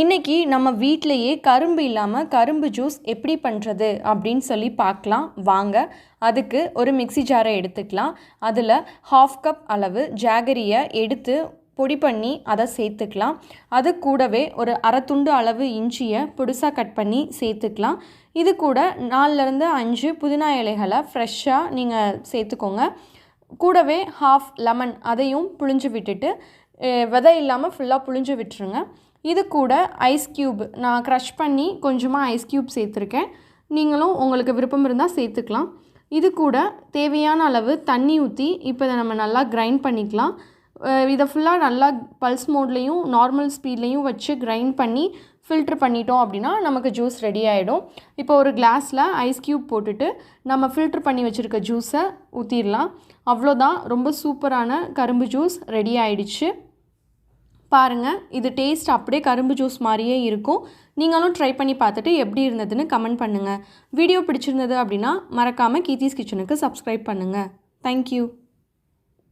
இன்றைக்கி நம்ம வீட்டிலையே கரும்பு இல்லாமல் கரும்பு ஜூஸ் எப்படி பண்ணுறது அப்படின்னு சொல்லி பார்க்கலாம். வாங்க அதுக்கு ஒரு மிக்ஸி ஜாரை எடுத்துக்கலாம். அதில் ஹாஃப் கப் அளவு ஜாகரியை எடுத்து பொடி பண்ணி அதை சேர்த்துக்கலாம். அது கூடவே ஒரு அரை துண்டு அளவு இஞ்சியை பொடிசாக கட் பண்ணி சேர்த்துக்கலாம். இது கூட நாலுலேருந்து அஞ்சு புதினா இலைகளை ஃப்ரெஷ்ஷாக நீங்கள் சேர்த்துக்கோங்க. கூடவே ஹாஃப் லெமன் அதையும் புழிஞ்சு விட்டுட்டு விதை இல்லாமல் ஃபுல்லாக புழிஞ்சு விட்டுருங்க. இது கூட ஐஸ் க்யூப் நான் க்ரஷ் பண்ணி கொஞ்சமாக ஐஸ் க்யூப் சேர்த்துருக்கேன். நீங்களும் உங்களுக்கு விருப்பம் இருந்தால் சேர்த்துக்கலாம். இது கூட தேவையான அளவு தண்ணி ஊற்றி இப்போ இதை நம்ம நல்லா கிரைண்ட் பண்ணிக்கலாம். இதை ஃபுல்லாக நல்லா பல்ஸ் மோட்லேயும் நார்மல் ஸ்பீட்லேயும் வச்சு கிரைண்ட் பண்ணி ஃபில்ட்ரு பண்ணிட்டோம் அப்படின்னா நமக்கு ஜூஸ் ரெடி ஆகிடும் இப்போ ஒரு கிளாஸில் ஐஸ் க்யூப் போட்டுட்டு நம்ம ஃபில்ட்ரு பண்ணி வச்சுருக்க ஜூஸை ஊற்றிடலாம் அவ்வளோதான். ரொம்ப சூப்பரான கரும்பு ஜூஸ் ரெடி ஆயிடுச்சு. பாருங்கள் இது டேஸ்ட் அப்படியே கரும்பு ஜூஸ் மாதிரியே இருக்கும். நீங்களும் ட்ரை பண்ணி பார்த்துட்டு எப்படி இருந்ததுன்னு கமெண்ட் பண்ணுங்கள் வீடியோ பிடிச்சிருந்தது அப்படின்னா மறக்காமல் கீர்த்திஸ் கிச்சனுக்கு சப்ஸ்கிரைப் பண்ணுங்கள் தேங்க்யூ